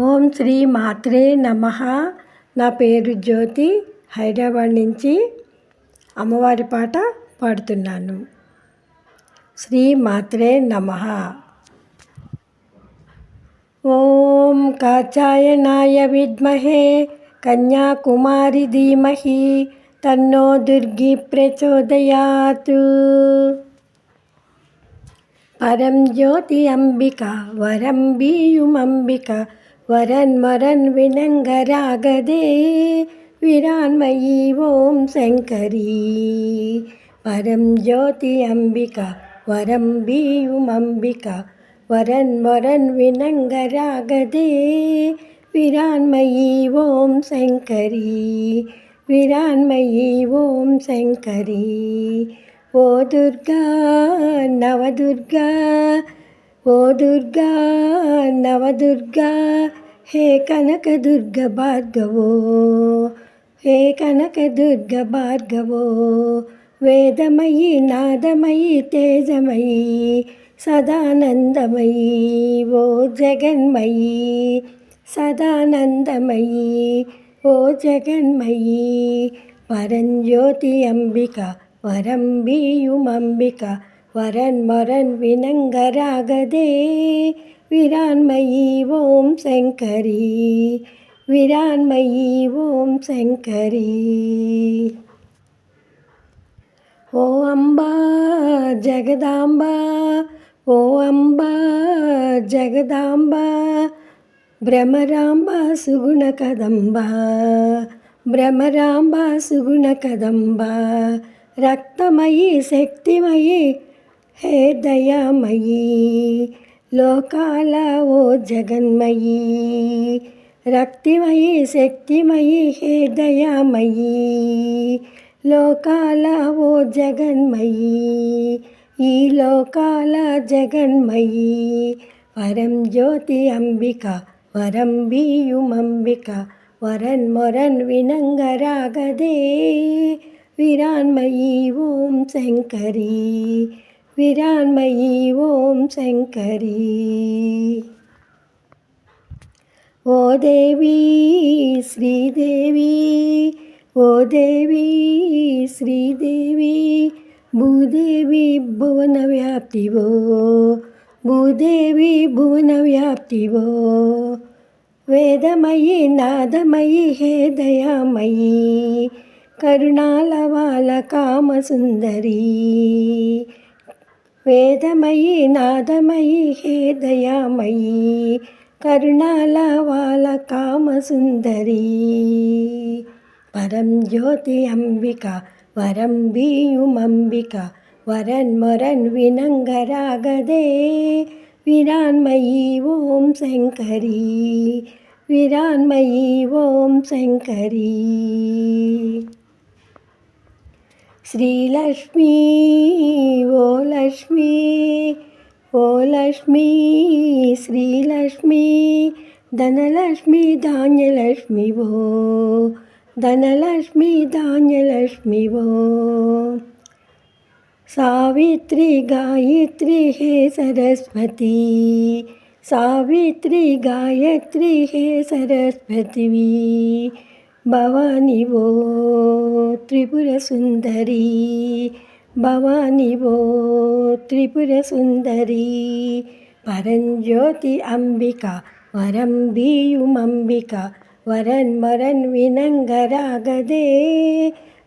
ఓం శ్రీ మాత్రే నమ. నా పేరు జ్యోతి. హైదరాబాద్ నుంచి అమ్మవారి పాట పాడుతున్నాను. శ్రీ మాత్రే నమ. ఓం కాచాయనాయ విద్మహే. కన్యాకుమారి ధీమహి. తన్నో దుర్గి ప్రచోదయాత్. పరం జ్యోతి అంబిక వరం బీయుమంబిక വരൻ മരൻ വിനങ്കരാഗതേ വിരാൻമയി ഓം ശങ്കരി. പരം ജ്യോതി അംബിക വരം ബിയും അംബിക വരൻ മരൻ വിനങ്കരാഗതേ വിരാൻമയി ഓം ശങ്കരി. വിരാൻമയി ഓം ശങ്കരി. ഓ ദുർഗ നവദുർഗ ഓ ദുർഗ നവദുർഗ హే కనకదుర్గ భార్గవో హే కనకదుర్గ భార్గవో వేదమయీ నాదమయీ తేజమయీ సదానందమయీ ఓ జగన్మయీ సదానందమయీ ఓ జగన్మయీ పరంజ్యోతి అంబిక వరం బీయుమంబిక వరన్మరన్ వినంగరాగదే విరాన్మయీ ఓం శంకరీ విరాన్మయీ ఓం శంకరీ ఓ అంబా జగదాంబ ఓ అంబా జగదాంబ భ్రమరాంబ సుగుణ కదంబ భ్రమరాంబ సుగుణ కదంబ రక్తమయీ శక్తిమయీ హే దయామయీ లోకాల ఓ జగన్మయీ రక్తిమయీ శక్తిమయీ హే దయామయీ. లోకాల ఓ జగన్మయీ ఈ లోకాల జగన్మయీ. వరం జ్యోతి అంబిక వరం బీయుమంబిక వరన్ మొరన్ వినంగరాగదే విరాన్మయీ ఓం శంకరీ. విరాన్మయీ ఓం శంకరీ. ఓ దేవీ శ్రీదేవి ఓ దేవీ శ్రీదేవి భూదేవి భువన వ్యాప్తివో భూదేవి భువన వ్యాప్తివో. వేదమయీ నాదమయీ హే దయామయీ కరుణాలవాల కామసుందరీ. వేదమయీ నాదమయీ హే దయామయీ కరుణాలవాల కామసుందరీ పరం జ్యోతి అంబిక వరం బీయుమంబిక వరన్మరన్ వినంగరాగదే విరాన్మయీ ఓం శంకరీ విరాన్మయీ ఓం శంకరీ श्रीलक्ष्मी ओ लक्ष्मी ओ लक्ष्मी श्रीलक्ष्मी धनलक्ष्मी धान्यलक्ष्मी भो धनलक्ष्मी धान्यलक्ष्मी भो सावित्री गायत्री हे सरस्वती सावित्री गायत्री हे सरस्वती ഭവാനിവോ ത്രിപുരസുന്ദരി ഭവാനിവോ ത്രിപുരസുന്ദരി. പരഞ്ജ്യോതി അംബിക വരംബിയുമംബിക വരൻ വരൻ വിനങ്കരാഗതേ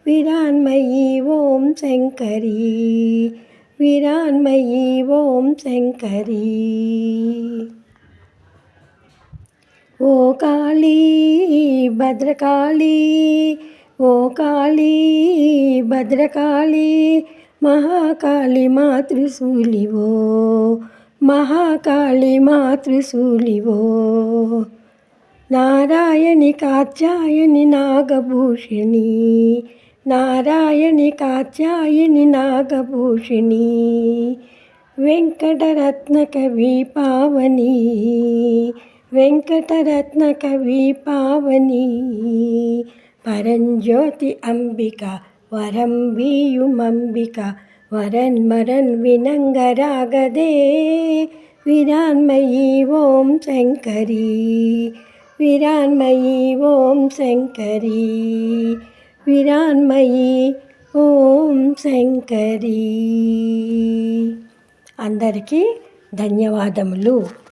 വിരാന്മയി ഓം ശങ്കരി വിരാന്മയി ഓം ശങ്കരി. ఓ కాళీ భద్రకాళీ ఓ కాళీ భద్రకాళీ మహాకాళి మాతృశూలివో మహాకాళి మాతృశూలివో. నారాయణి కాత్యాయని నాగభూషిణి నారాయణి కాత్యాయని నాగభూషిణి వెంకటరత్న కవి పావని వెంకటరత్న కవి పావని పరంజ్యోతి అంబిక వరం వీయుమంబిక వరన్ మరన్ వినంగరాగదే విరాన్మయీ ఓం శంకరీ విరాన్మయీ ఓం శంకరీ విరాన్మయీ ఓం శంకరీ. అందరికీ ధన్యవాదములు.